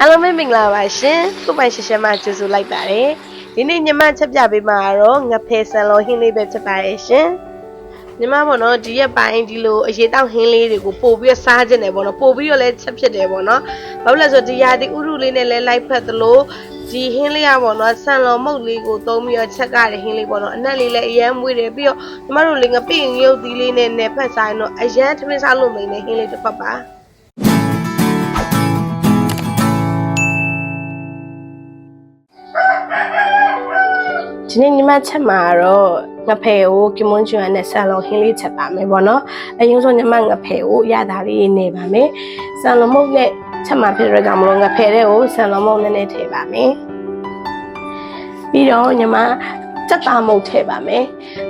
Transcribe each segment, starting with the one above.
အားလုံးပဲမင်္ဂလာပါရှင်ကိုပိုင်ရှရှမကြိုဆိုလိုက်ပါတယ်ဒီနေ့ညီမချက်ပြပေးမှာတော့ငဖယ်ဆန်လောဟင်းလေးပဲဖြစ်ပါတယ်ရှင်ညီမပေါ့နော်ဒီရက်ပိုင်းဒီလိုအရေးတောက်ဟင်းလေးတွေကိုပို့ပြီးတော့စားခြင်းတယ်ပေါ့နော်ပို့ပြီးတော့လည်းချက်ဖြစ်တယ်ပေါ့နော်ဘာလို့လဲဆိုတော့ဒီရာသီဥတုလေးနဲ့လည်းလိုက်ဖက်သလိုဒီဟင်းလေးကပေါ့နော်ဆန်လောမုတ်လေးကိုသုံးပြီးတော့ချက်ကြတဲ့ဟင်းလေးပေါ့နော်အနက်လေးလည်းအရန်မွေးတယ်ပြီးတော့ညီမတို့လေးငပိငရုတ်သီးလေးနဲ့နယ်ဖက်စားရင်တော့အရန်ထမင်းစားလို့မိန်တဲ့ဟင်းလေးတစ်ဖက်ပါ ဒီနေ့ညီမချက်မှာတော့ငဖယ်ကိုကင်မွန်ကျွမ်းနဲ့ဆန်လုံးဟင်းလေးချက်ပါမယ်ပေါ့နော်အရင်ဆုံးညီမငဖယ်ကိုရတာလေးနေပါမယ်ဆန်လုံးမုတ်နဲ့ချက်မှာဖြစ်တော့ကြောင့်မလို့ငဖယ်တဲ့ကိုဆန်လုံးမုတ်နည်းနည်းထည့်ပါမယ်ပြီးတော့ညီမစက်သားမုတ်ထည့်ပါမယ်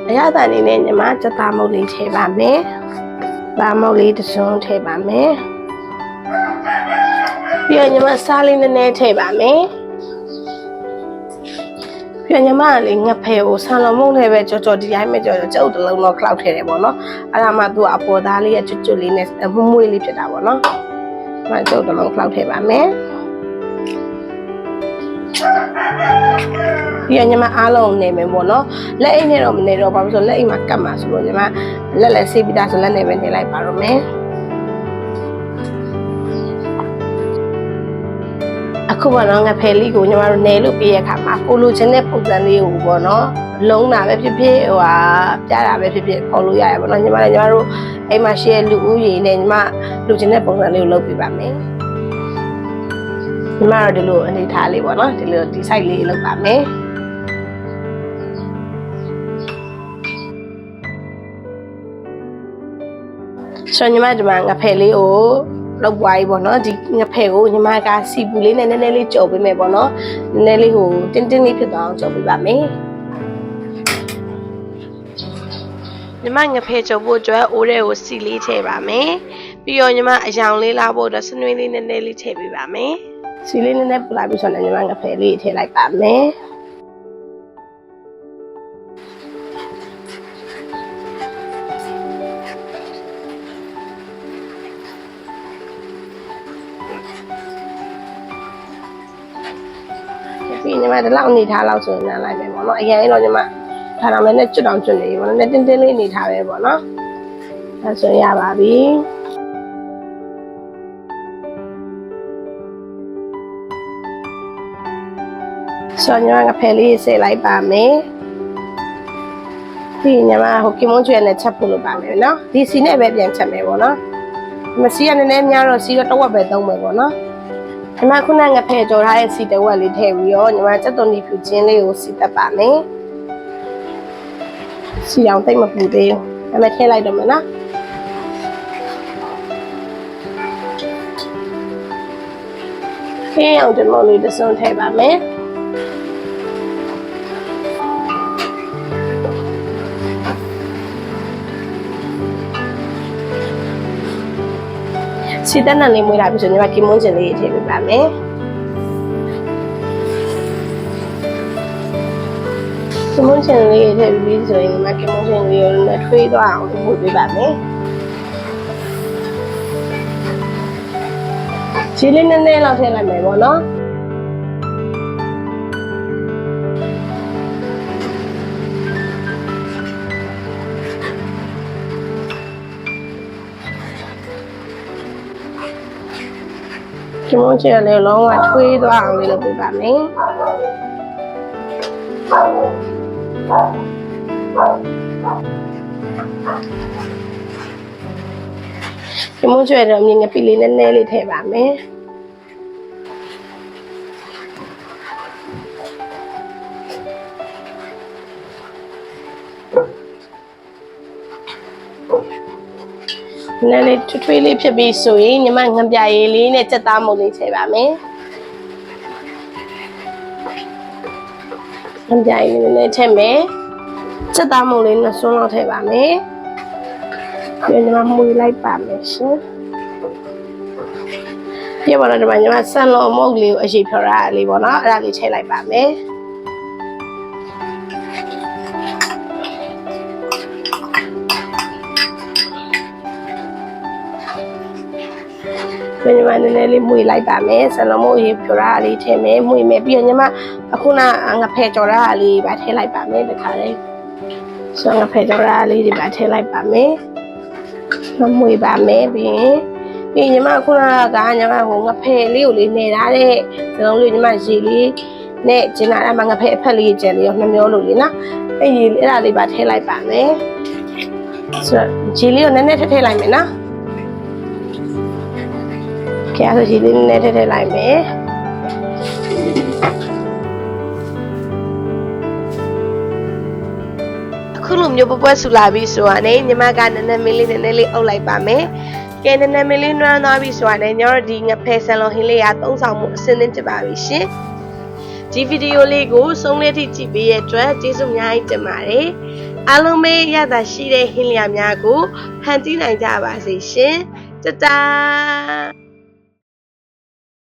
အရသာအနေနဲ့ညီမစက်သားမုတ်လေးထည့်ပါမယ်ပါမုတ်လေးတစ်စုံထည့်ပါမယ်ပြီးတော့ညီမစားလေးနည်းနည်းထည့်ပါမယ် ပြန်ညီမကလေငဖဲကိုဆန်လုံးမုံနဲ့ပဲကြော်ကြော်ဒီတိုင်းပဲကြော်ကြော်ကျုပ်တစ်လုံးတော့ခလောက်ထဲတယ်ပေါ့နော်အဲ့ဒါမှသူကအပေါ်သားလေးရဲ့ကျွတ်ကျွတ်လေးနဲ့မွမွေးလေးဖြစ်တာပေါ့နော်ဒီမှကျုပ်တစ်လုံးခလောက်ထဲပါမယ်ပြန်ညီမအားလုံးနေမယ်ပေါ့နော်လက်အိတ်နဲ့တော့မနေတော့ဘာလို့ဆိုလက်အိတ်မှာကတ်မှာဆိုလို့ညီမလက်လက်ဆေးပြီးသားဆိုလက်နဲ့ပဲနေလိုက်ပါတော့မယ် အခုပေါ့နော်ငဖယ်လေးကိုညီမတို့နယ်လို့ပြရခါမှာကိုလိုချင်တဲ့ပုံစံလေးကိုပေါ့နော်လုံးတာပဲဖြစ်ဖြစ်ဟိုဟာပြတာပဲဖြစ်ဖြစ်ဖော်လို့ရရပေါ့နော်ညီမလည်းညီမတို့အိမ်မှာရှိတဲ့လူဦးရေနဲ့ညီမလူချင်တဲ့ပုံစံလေးကိုလုပ်ပြပါမယ်ညီမတို့ဒီလိုအနေထားလေးပေါ့နော်ဒီလိုဒီ site လေးလုပ်ပါမယ်ဆိုညီမဒီမှာငဖယ်လေးကို လောက်ပွားကြီးပေါ့နော်ဒီငဖယ်ကိုညီမကစီပူလေးနဲ့နည်းနည်းလေးကြော်ပေးမယ်ပေါ့နော်နည်းနည်းလေးဟိုတင်းတင်းလေးဖြစ်သွားအောင်ကြော်ပေးပါမယ်ညီမငဖယ်ကြော်ဖို့အတွက်အိုးတဲ့ကိုစီလေးထည့်ပါမယ်ပြီးတော့ညီမအယောင်လေးလာဖို့အတွက်စနွေးလေးနည်းနည်းလေးထည့်ပေးပါမယ်စီလေးနည်းနည်းပူလာပြီးဆိုတော့ညီမငဖယ်လေးထည့်လိုက်ပါမယ် ညီမဒီလောက်အနေထားလောက်ဆိုရင်နားလိုက်မယ်ပေါ့နော်အရင်တော့ညီမထားတော့လည်းနဲ့ကျွတ်တောင်ကျွတ်နေပြီပေါ့နော်နဲ့တင်းတင်းလေးအနေထားပဲပေါ့နော်အဲဆိုရင်ရပါပြီဆိုညီမကဖယ်လေးဆေးလိုက်ပါမယ်ဒီညီမဟိုကီမွန်ကျွဲနဲ့ချက်ဖို့လုပ်ပါမယ်နော်ဒီစီနဲ့ပဲပြန်ချက်မယ်ပေါ့နော်မစီကနည်းနည်းများတော့စီတော့တစ်ဝက်ပဲသုံးမယ်ပေါ့နော် ညီမခုနကဖယ်ကြော်ထားတဲ့စီတစ်ဝက်လေးထည့်ပြီးတော့ညီမစက်သွန်ဒီဖြူချင်းလေးကိုစီတက်ပါမယ်စီအောင်တိတ်မပူသေးဘူးဒါပေမဲ့ထည့်လိုက်တော့မယ်နော်ခင်းအောင်ဒီလိုလေးတစ်စုံထည့်ပါမယ် စီတက်နံလေးမွေးလာပြီဆိုရင်ညီမကီမွန်ကျင်လေးထည့်ပေးပါမယ်ကီမွန်ကျင်လေးထည့်ပြီးဆိုရင်ညီမကီမွန်ကျင်လေးကိုလည်းထွေးသွားအောင်ပို့ပေးပါမယ်ချီလေးနည်းနည်းလောက်ထည့်လိုက်မယ်ပေါ့နော် ကီမွန်ကျင်လေးလုံးဝထွေးသွားအောင်လေးလုပ်ပေးပါမယ်ကီမွန်ကျင်တော့မြင်ငပိလေးနည်းနည်းလေးထည့်ပါမယ် နည်းနည်းထွေးထွေးလေးဖြစ်ပြီးဆိုရင်ညီမငပြရည်လေးနဲ့စက်သားမုတ်လေးထည့်ပါမယ်ငပြရည်လေးနည်းနည်းထည့်မယ်စက်သားမုတ်လေးနှစ်စွန်းလောက်ထည့်ပါမယ်ပြီးညီမမှုလိုက်ပါမယ်ရှင်ပြပါတော့ဒီမှာညီမဆန်လုံးမုတ်လေးကိုအရေးဖြော်ရတာလေးပေါ့နော်အဲ့ဒါလေးထည့်လိုက်ပါမယ် ညီမနည်းနည်းလေးမွေလိုက်ပါမယ်ဆလုံးမို့ရေဖြိုရတာလေးထည့်မယ်မွေမယ်ပြီးတော့ညီမအခုနငဖဲကြော်ရတာလေးပါထည့်လိုက်ပါမယ်တခါလေးဆိုငဖဲကြော်ရတာလေးတွေပါထည့်လိုက်ပါမယ်မမွေပါမယ်ပြီးရင်ပြီးညီမခုနကညီမဟိုငဖဲလေးကိုလေးနေထားတဲ့ဆလုံးလေးညီမရေလေးနဲ့ကျင်လာတာမှငဖဲအဖက်လေးကျန်လေးရောနှမျောလို့လေနော်အဲ့ဒီအဲ့ဒါလေးပါထည့်လိုက်ပါမယ်ဆိုတော့ရေလေးကိုနည်းနည်းထည့်ထည့်လိုက်မယ်နော် ကဲဆိုကြီးလေးနည်းနည်းထည့်ထည့်လိုက်မယ်အခုလိုမျိုးပပွက်ဆူလာပြီဆိုတာနဲ့ညီမကနည်းနည်းမင်းလေးနည်းနည်းလေးအုပ်လိုက်ပါမယ်ကဲနည်းနည်းမင်းလေးနွမ်းသွားပြီဆိုတာနဲ့ညောတို့ဒီငဖဲဆန်လွန်ဟင်းလေးကသုံးဆောင်မှုအစင်းသင်းဖြစ်ပါပြီရှင်ဒီဗီဒီယိုလေးကိုဆုံးလေးထိကြည့်ပေးရတဲ့အတွက်ကျေးဇူးအများကြီးတင်ပါတယ်အားလုံးပဲရတာရှိတဲ့ဟင်းလျာများကိုဖန်တီးနိုင်ကြပါစေရှင်တတား